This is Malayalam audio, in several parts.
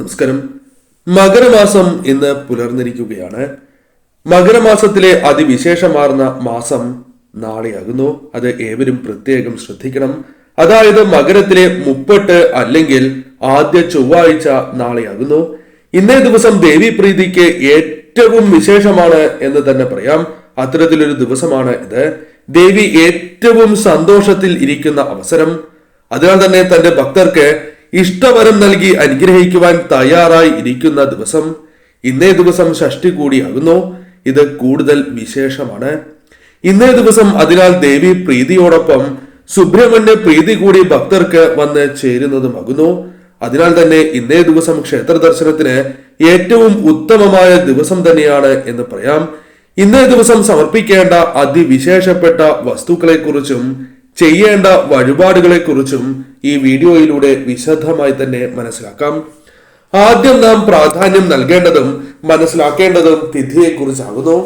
നമസ്കാരം. മകരമാസം ഇന്ന് പുലർന്നിരിക്കുകയാണ്. മകരമാസത്തിലെ അതിവിശേഷമാർന്ന മാസം നാളെയാകുന്നു. അത് ഏവരും പ്രത്യേകം ശ്രദ്ധിക്കണം. അതായത് മകരത്തിലെ മുപ്പട്ട് അല്ലെങ്കിൽ ആദ്യ ചൊവ്വാഴ്ച നാളെയാകുന്നു. ഇന്നേ ദിവസം ദേവീപ്രീതിക്ക് ഏറ്റവും വിശേഷമാണ് എന്ന് തന്നെ പറയാം. അത്തരത്തിലൊരു ദിവസമാണ് ഇത്. ദേവി ഏറ്റവും സന്തോഷത്തിൽ ഇരിക്കുന്ന അവസരം. അതിനാൽ തന്നെ തന്റെ ഭക്തർക്ക് ഇഷ്ടവരം നൽകി അനുഗ്രഹിക്കുവാൻ തയ്യാറായി ഇരിക്കുന്ന ദിവസം ഇന്നേ ദിവസം ഷഷ്ടി കൂടിയാകുന്നു ഇത് കൂടുതൽ വിശേഷമാണ്. ഇന്നേ ദിവസം അതിനാൽ ദേവി പ്രീതിയോടൊപ്പം സുബ്രഹ്മണ്യ പ്രീതി കൂടി ഭക്തർക്ക് വന്ന് ചേരുന്നതുമാകുന്നു. അതിനാൽ തന്നെ ഇന്നേ ദിവസം ക്ഷേത്ര ദർശനത്തിന് ഏറ്റവും ഉത്തമമായ ദിവസം തന്നെയാണ് എന്ന് പറയാം. ഇന്നേ ദിവസം സമർപ്പിക്കേണ്ട അതിവിശേഷപ്പെട്ട വസ്തുക്കളെക്കുറിച്ചും ചെയ്യേണ്ട വഴിപാടുകളെക്കുറിച്ചും ഈ വീഡിയോയിലൂടെ വിശദമായി തന്നെ മനസ്സിലാക്കാം. ആദ്യം നാം പ്രാധാന്യം നൽകേണ്ടതും മനസ്സിലാക്കേണ്ടതും തിഥിയെക്കുറിച്ചാകുന്നു.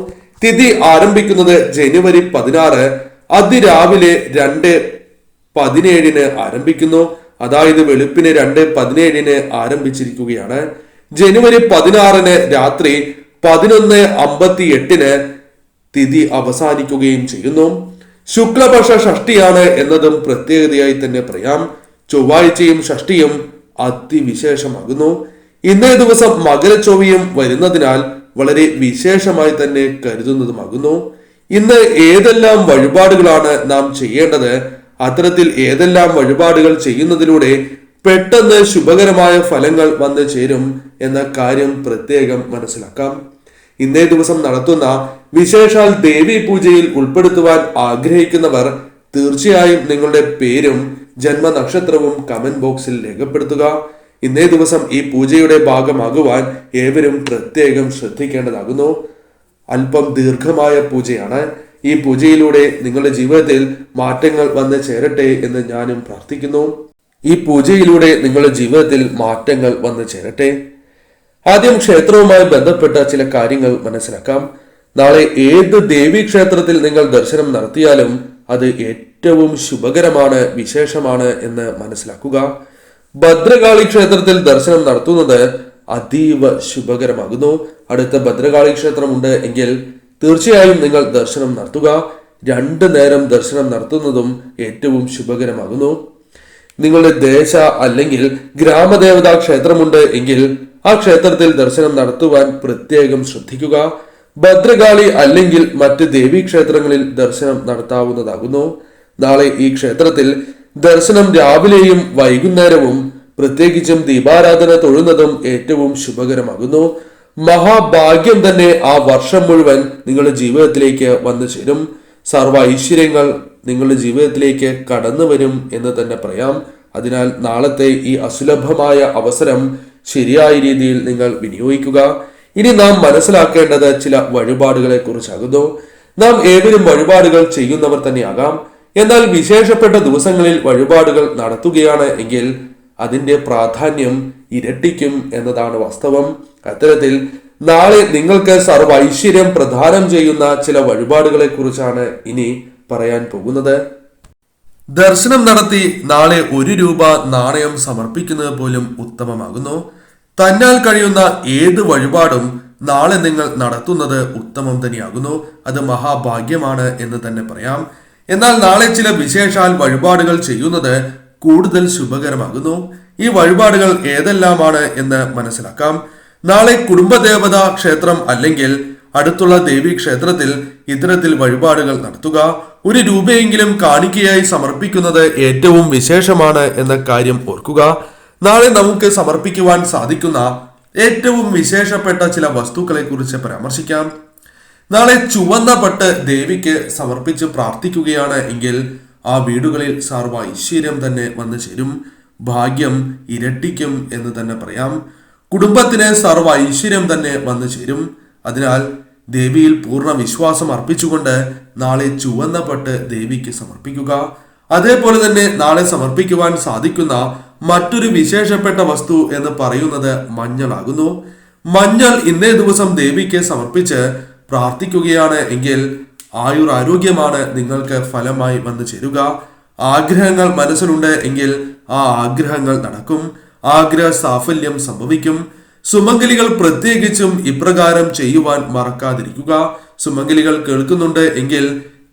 തിഥി ആരംഭിക്കുന്നത് ജനുവരി പതിനാറ് അതിരാവിലെ രണ്ട് പതിനേഴിന് ആരംഭിക്കുന്നു. അതായത് വെളുപ്പിന് രണ്ട് പതിനേഴിന് ആരംഭിച്ചിരിക്കുകയാണ്. ജനുവരി പതിനാറിന് രാത്രി പതിനൊന്ന് അമ്പത്തി എട്ടിന് തിഥി അവസാനിക്കുകയും ചെയ്യുന്നു. ശുക്ലപക്ഷ ഷഷ്ടിയാണ് എന്നതും പ്രത്യേകതയായി തന്നെ പറയാം. ചൊവ്വാഴ്ചയും ഷഷ്ടിയും അതിവിശേഷമാകുന്നു. ഇന്നേ ദിവസം മകരച്ചൊവ്വയും വരുന്നതിനാൽ വളരെ വിശേഷമായി തന്നെ കരുതുന്നതുമാകുന്നു. ഇന്ന് ഏതെല്ലാം വഴിപാടുകളാണ് നാം ചെയ്യേണ്ടത്? അത്തരത്തിൽ ഏതെല്ലാം വഴിപാടുകൾ ചെയ്യുന്നതിലൂടെ പെട്ടെന്ന് ശുഭകരമായ ഫലങ്ങൾ വന്നു ചേരും എന്ന കാര്യം പ്രത്യേകം മനസ്സിലാക്കാം. ഇന്നേ ദിവസം നടത്തുന്ന വിശേഷാൽ ദേവി പൂജയിൽ ഉൾപ്പെടുത്തുവാൻ ആഗ്രഹിക്കുന്നവർ തീർച്ചയായും നിങ്ങളുടെ പേരും ജന്മനക്ഷത്രവും കമന്റ് ബോക്സിൽ രേഖപ്പെടുത്തുക. ഇന്നേ ദിവസം ഈ പൂജയുടെ ഭാഗമാകുവാൻ ഏവരും പ്രത്യേകം ശ്രദ്ധിക്കേണ്ടതാകുന്നു. അല്പം ദീർഘമായ പൂജയാണ്. ഈ പൂജയിലൂടെ നിങ്ങളുടെ ജീവിതത്തിൽ മാറ്റങ്ങൾ വന്ന് ചേരട്ടെ എന്ന് ഞാനും പ്രാർത്ഥിക്കുന്നു. ഈ പൂജയിലൂടെ നിങ്ങളുടെ ജീവിതത്തിൽ മാറ്റങ്ങൾ വന്ന് ചേരട്ടെ. ആദ്യം ക്ഷേത്രവുമായി ബന്ധപ്പെട്ട ചില കാര്യങ്ങൾ മനസ്സിലാക്കാം. നാളെ ഏത് ദേവി ക്ഷേത്രത്തിൽ നിങ്ങൾ ദർശനം നടത്തിയാലും അത് ഏറ്റവും ശുഭകരമാണ് വിശേഷമാണ് എന്ന് മനസ്സിലാക്കുക. ഭദ്രകാളി ക്ഷേത്രത്തിൽ ദർശനം നടത്തുന്നത് അതീവ ശുഭകരമാകുന്നു. അടുത്ത ഭദ്രകാളി ക്ഷേത്രമുണ്ട് എങ്കിൽ തീർച്ചയായും നിങ്ങൾ ദർശനം നടത്തുക. രണ്ടു നേരം ദർശനം നടത്തുന്നതും ഏറ്റവും ശുഭകരമാകുന്നു. നിങ്ങളുടെ ദേശ അല്ലെങ്കിൽ ഗ്രാമദേവതാ ക്ഷേത്രമുണ്ട് എങ്കിൽ ആ ക്ഷേത്രത്തിൽ ദർശനം നടത്തുവാൻ പ്രത്യേകം ശ്രദ്ധിക്കുക. ഭദ്രകാളി അല്ലെങ്കിൽ മറ്റ് ദേവീ ക്ഷേത്രങ്ങളിൽ ദർശനം നടത്താവുന്നതാകുന്നു. നാളെ ഈ ക്ഷേത്രത്തിൽ ദർശനം രാവിലെയും വൈകുന്നേരവും പ്രത്യേകിച്ചും ദീപാരാധന തൊഴുന്നതും ഏറ്റവും ശുഭകരമാകുന്നു. മഹാഭാഗ്യം തന്നെ ആ വർഷം മുഴുവൻ നിങ്ങളുടെ ജീവിതത്തിലേക്ക് വന്നു ചേരും. സർവ ഐശ്വര്യങ്ങൾ നിങ്ങളുടെ ജീവിതത്തിലേക്ക് കടന്നു വരും എന്ന് തന്നെ പറയാം. അതിനാൽ നാളത്തെ ഈ അസുലഭമായ അവസരം ശരിയായ രീതിയിൽ നിങ്ങൾ വിനിയോഗിക്കുക. ഇനി നാം മനസ്സിലാക്കേണ്ടത് ചില വഴിപാടുകളെ കുറിച്ചാകുന്നു നാം ഏവരും വഴിപാടുകൾ ചെയ്യുന്നവർ തന്നെയാകാം. എന്നാൽ വിശേഷപ്പെട്ട ദിവസങ്ങളിൽ വഴിപാടുകൾ നടത്തുകയാണ് എങ്കിൽ അതിന്റെ പ്രാധാന്യം ഇരട്ടിക്കും എന്നതാണ് വാസ്തവം. അത്തരത്തിൽ നാളെ നിങ്ങൾക്ക് സർവ ഐശ്വര്യം പ്രദാനം ചെയ്യുന്ന ചില വഴിപാടുകളെ കുറിച്ചാണ് ഇനി പറയാൻ പോകുന്നത്. ദർശനം നടത്തി നാളെ ഒരു രൂപ നാണയം സമർപ്പിക്കുന്നത് പോലും ഉത്തമമാകുന്നു. തന്നാൽ കഴിയുന്ന ഏത് വഴിപാടും നാളെ നിങ്ങൾ നടത്തുന്നത് ഉത്തമം തന്നെയാകുന്നു. അത് മഹാഭാഗ്യമാണ് എന്ന് തന്നെ പറയാം. എന്നാൽ നാളെ ചില വിശേഷാൽ വഴിപാടുകൾ ചെയ്യുന്നത് കൂടുതൽ ശുഭകരമാകുന്നു. ഈ വഴിപാടുകൾ ഏതെല്ലാമാണ് എന്ന് മനസ്സിലാക്കാം. നാളെ കുടുംബദേവത ക്ഷേത്രം അല്ലെങ്കിൽ അടുത്തുള്ള ദേവീ ക്ഷേത്രത്തിൽ ഇത്തരത്തിൽ വഴിപാടുകൾ നടത്തുക. ഒരു രൂപയെങ്കിലും കാണിക്കയായി സമർപ്പിക്കുന്നത് ഏറ്റവും വിശേഷമാണ് എന്ന കാര്യം ഓർക്കുക. നാളെ നമുക്ക് സമർപ്പിക്കുവാൻ സാധിക്കുന്ന ഏറ്റവും വിശേഷപ്പെട്ട ചില വസ്തുക്കളെ കുറിച്ച് പരാമർശിക്കാം. നാളെ ചുവന്ന പട്ട് ദേവിക്ക് സമർപ്പിച്ച് പ്രാർത്ഥിക്കുകയാണ് എങ്കിൽ ആ വീടുകളിൽ സർവ ഐശ്വര്യം തന്നെ വന്നു ചേരും. ഭാഗ്യം ഇരട്ടിക്കും എന്ന് തന്നെ പറയാം. കുടുംബത്തിന് സർവ ഐശ്വര്യം തന്നെ വന്നു ചേരും. അതിനാൽ ദേവിയിൽ പൂർണ വിശ്വാസം അർപ്പിച്ചുകൊണ്ട് നാളെ ചുവന്ന പട്ട് ദേവിക്ക് സമർപ്പിക്കുക. അതേപോലെ തന്നെ നാളെ സമർപ്പിക്കുവാൻ സാധിക്കുന്ന മറ്റൊരു വിശേഷപ്പെട്ട വസ്തു എന്ന് പറയുന്നത് മഞ്ഞളാകുന്നു. മഞ്ഞൾ ഇന്നേ ദിവസം ദേവിക്ക് സമർപ്പിച്ച് പ്രാർത്ഥിക്കുകയാണ് എങ്കിൽ ആയുർ ആരോഗ്യമാണ് നിങ്ങൾക്ക് ഫലമായി വന്നു ചേരുക. ആഗ്രഹങ്ങൾ മനസ്സിലുണ്ട് എങ്കിൽ ആ ആഗ്രഹങ്ങൾ നടക്കും. ആഗ്രഹ സാഫല്യം സംഭവിക്കും. സുമംഗലികൾ പ്രത്യേകിച്ചും ഇപ്രകാരം ചെയ്യുവാൻ മറക്കാതിരിക്കുക. സുമംഗലികൾ കേൾക്കുന്നുണ്ട് എങ്കിൽ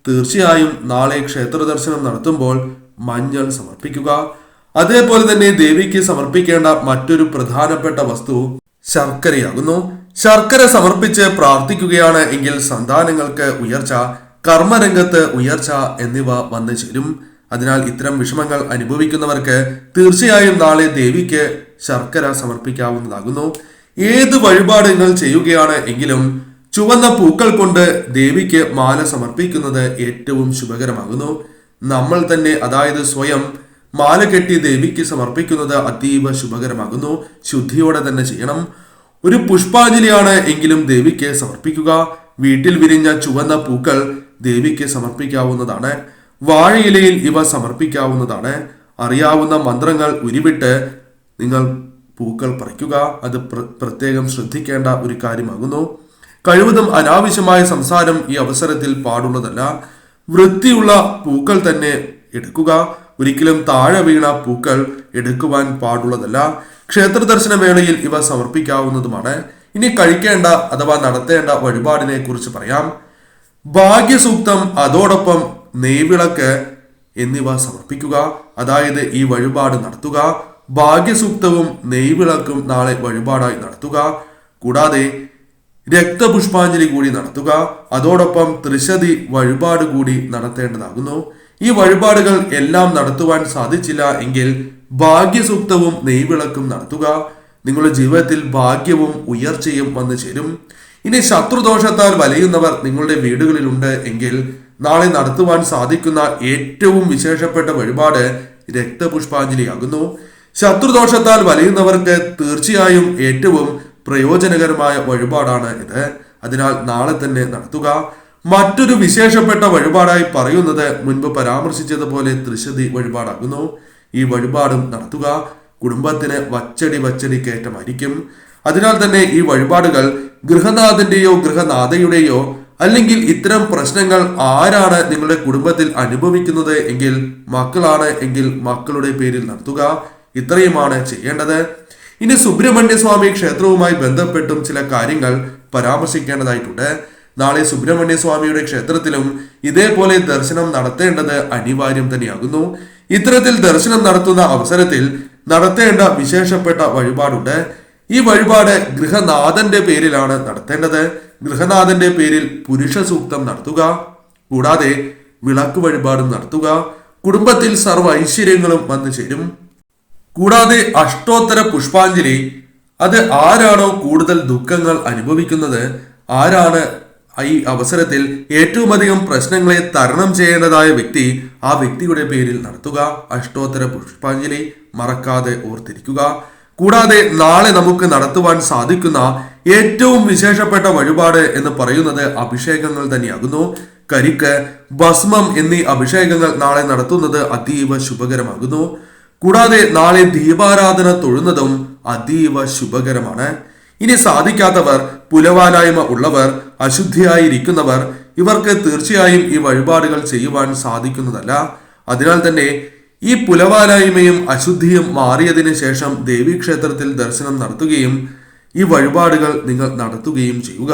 തീർച്ചയായും നാളെ ക്ഷേത്ര ദർശനം നടത്തുമ്പോൾ മഞ്ഞൾ സമർപ്പിക്കുക. അതേപോലെ തന്നെ ദേവിക്ക് സമർപ്പിക്കേണ്ട മറ്റൊരു പ്രധാനപ്പെട്ട വസ്തു ശർക്കരയാകുന്നു. ശർക്കര സമർപ്പിച്ച് പ്രാർത്ഥിക്കുകയാണ് എങ്കിൽ സന്താനങ്ങൾക്ക് ഉയർച്ച കർമ്മരംഗത്ത് ഉയർച്ച എന്നിവ വന്നു ചേരും അതിനാൽ ഇത്തരം വിഷമങ്ങൾ അനുഭവിക്കുന്നവർക്ക് തീർച്ചയായും നാളെ ദേവിക്ക് ശർക്കര സമർപ്പിക്കാവുന്നതാകുന്നു. ഏത് വഴിപാട് നിങ്ങൾ ചെയ്യുകയാണ് എങ്കിലും ചുവന്ന പൂക്കൾ കൊണ്ട് ദേവിക്ക് മാല സമർപ്പിക്കുന്നത് ഏറ്റവും ശുഭകരമാകുന്നു. നമ്മൾ തന്നെ അതായത് സ്വയം മാല കെട്ടി ദേവിക്ക് സമർപ്പിക്കുന്നത് അതീവ ശുഭകരമാകുന്നു. ശുദ്ധിയോടെ തന്നെ ചെയ്യണം. ഒരു പുഷ്പാഞ്ജലിയാണ് എങ്കിലും ദേവിക്ക് സമർപ്പിക്കുക. വീട്ടിൽ വിരിഞ്ഞ ചുവന്ന പൂക്കൾ ദേവിക്ക് സമർപ്പിക്കാവുന്നതാണ്. വാഴയിലയിൽ ഇവ സമർപ്പിക്കാവുന്നതാണ്. അറിയാവുന്ന മന്ത്രങ്ങൾ ഉരുവിട്ട് നിങ്ങൾ പൂക്കൾ പറിക്കുക. അത് പ്ര- പ്രത്യേകം ശ്രദ്ധിക്കേണ്ട ഒരു കാര്യമാകുന്നു. കഴിവതും അനാവശ്യമായ സംസാരം ഈ അവസരത്തിൽ പാടുള്ളതല്ല. വൃത്തിയുള്ള പൂക്കൾ തന്നെ എടുക്കുക. ഒരിക്കലും താഴെ വീണ പൂക്കൾ എടുക്കുവാൻ പാടുള്ളതല്ല. ക്ഷേത്ര ദർശന വേളയിൽ ഇവ സമർപ്പിക്കാവുന്നതുമാണ്. ഇനി കഴിക്കേണ്ട അഥവാ നടത്തേണ്ട വഴിപാടിനെ കുറിച്ച് പറയാം. ഭാഗ്യസൂക്തം അതോടൊപ്പം നെയ്വിളക്ക് എന്നിവ സമർപ്പിക്കുക. അതായത് ഈ വഴിപാട് നടത്തുക. ഭാഗ്യസൂക്തവും നെയ്വിളക്കും നാളെ വഴിപാടായി നടത്തുക. കൂടാതെ രക്തപുഷ്പാഞ്ജലി കൂടി നടത്തുക. അതോടൊപ്പം ത്രിശതി വഴിപാട് കൂടി നടത്തേണ്ടതാകുന്നു. ഈ വഴിപാടുകൾ എല്ലാം നടത്തുവാൻ സാധിച്ചില്ല എങ്കിൽ ഭാഗ്യസൂക്തവും നെയ്വിളക്കും നടത്തുക. നിങ്ങളുടെ ജീവിതത്തിൽ ഭാഗ്യവും ഉയർച്ചയും വന്നു ചേരും. ഇനി ശത്രുദോഷത്താൽ വലയുന്നവർ നിങ്ങളുടെ വീടുകളിലുണ്ട് എങ്കിൽ നാളെ നടത്തുവാൻ സാധിക്കുന്ന ഏറ്റവും വിശേഷപ്പെട്ട വഴിപാട് രക്തപുഷ്പാഞ്ജലിയാകുന്നു. ശത്രുദോഷത്താൽ വലയുന്നവർക്ക് തീർച്ചയായും ഏറ്റവും പ്രയോജനകരമായ വഴിപാടാണ് ഇത്. അതിനാൽ നാളെ തന്നെ നടത്തുക. മറ്റൊരു വിശേഷപ്പെട്ട വഴിപാടായി പറയുന്നത് മുൻപ് പരാമർശിച്ചതുപോലെ ത്രിശതി വഴിപാടാകുന്നു. ഈ വഴിപാടും നടത്തുക. കുടുംബത്തിന് വച്ചടി വച്ചടി കയറ്റമായിരിക്കും. അതിനാൽ തന്നെ ഈ വഴിപാടുകൾ ഗൃഹനാഥന്റെയോ ഗൃഹനാഥയുടെയോ അല്ലെങ്കിൽ ഇത്തരം പ്രശ്നങ്ങൾ ആരാണ് നിങ്ങളുടെ കുടുംബത്തിൽ അനുഭവിക്കുന്നത് എങ്കിൽ മക്കളാണ് എങ്കിൽ മക്കളുടെ പേരിൽ നടത്തുക. ഇത്രയുമാണ് ചെയ്യേണ്ടത്. ഇനി സുബ്രഹ്മണ്യ സ്വാമി ക്ഷേത്രവുമായി ബന്ധപ്പെട്ടും ചില കാര്യങ്ങൾ പരാമർശിക്കേണ്ടതായിട്ടുണ്ട്. നാളെ സുബ്രഹ്മണ്യ സ്വാമിയുടെ ക്ഷേത്രത്തിലും ഇതേപോലെ ദർശനം നടത്തേണ്ടത് അനിവാര്യം തന്നെയാകുന്നു. ഇത്തരത്തിൽ ദർശനം നടത്തുന്ന അവസരത്തിൽ നടത്തേണ്ട വിശേഷപ്പെട്ട വഴിപാടുണ്ട്. ഈ വഴിപാട് ഗൃഹനാഥന്റെ പേരിലാണ് നടത്തേണ്ടത്. ഗൃഹനാഥന്റെ പേരിൽ പുരുഷ സൂക്തം നടത്തുക കൂടാതെ വിളക്ക് വഴിപാടും നടത്തുക കുടുംബത്തിൽ സർവ ഐശ്വര്യങ്ങളും വന്നു ചേരും. കൂടാതെ അഷ്ടോത്തര പുഷ്പാഞ്ജലി അത് ആരാണോ കൂടുതൽ ദുഃഖങ്ങൾ അനുഭവിക്കുന്നത് ആരാണ് ഈ അവസരത്തിൽ ഏറ്റവും അധികം പ്രശ്നങ്ങളെ തരണം ചെയ്യേണ്ടതായ വ്യക്തി ആ വ്യക്തിയുടെ പേരിൽ നടത്തുക. അഷ്ടോത്തര പുഷ്പാഞ്ജലി മറക്കാതെ ഓർത്തിരിക്കുക. കൂടാതെ നാളെ നമുക്ക് നടത്തുവാൻ സാധിക്കുന്ന ഏറ്റവും വിശേഷപ്പെട്ട വഴിപാട് എന്ന് പറയുന്നത് അഭിഷേകങ്ങൾ തന്നെയാകുന്നു. കരിക്ക് ഭസ്മം എന്നീ അഭിഷേകങ്ങൾ നാളെ നടത്തുന്നത് അതീവ ശുഭകരമാകുന്നു. കൂടാതെ നാളെ ദീപാരാധന തൊഴുന്നതും അതീവ ശുഭകരമാണ്. ഇനി സാധിക്കാത്തവർ പുലവാലായ്മ ഉള്ളവർ അശുദ്ധിയായിരിക്കുന്നവർ ഇവർക്ക് തീർച്ചയായും ഈ വഴിപാടുകൾ ചെയ്യുവാൻ സാധിക്കുന്നതല്ല. അതിനാൽ തന്നെ ഈ പുലവാലായ്മയും അശുദ്ധിയും മാറിയതിന് ശേഷം ദേവീക്ഷേത്രത്തിൽ ദർശനം നടത്തുകയും ഈ വഴിപാടുകൾ നിങ്ങൾ നടത്തുകയും ചെയ്യുക.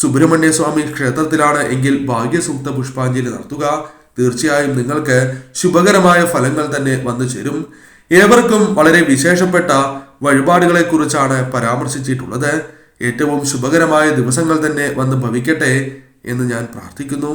സുബ്രഹ്മണ്യ സ്വാമി ക്ഷേത്രത്തിലാണ് എങ്കിൽ ഭാഗ്യസൂക്ത പുഷ്പാഞ്ജലി നടത്തുക. തീർച്ചയായും നിങ്ങൾക്ക് ശുഭകരമായ ഫലങ്ങൾ തന്നെ വന്നു ചേരും. ഏവർക്കും വളരെ വിശേഷപ്പെട്ട വഴിപാടുകളെ കുറിച്ചാണ് പരാമർശിച്ചിട്ടുള്ളത്. ഏറ്റവും ശുഭകരമായ ദിവസങ്ങൾ തന്നെ വന്ന് ഭവിക്കട്ടെ എന്ന് ഞാൻ പ്രാർത്ഥിക്കുന്നു.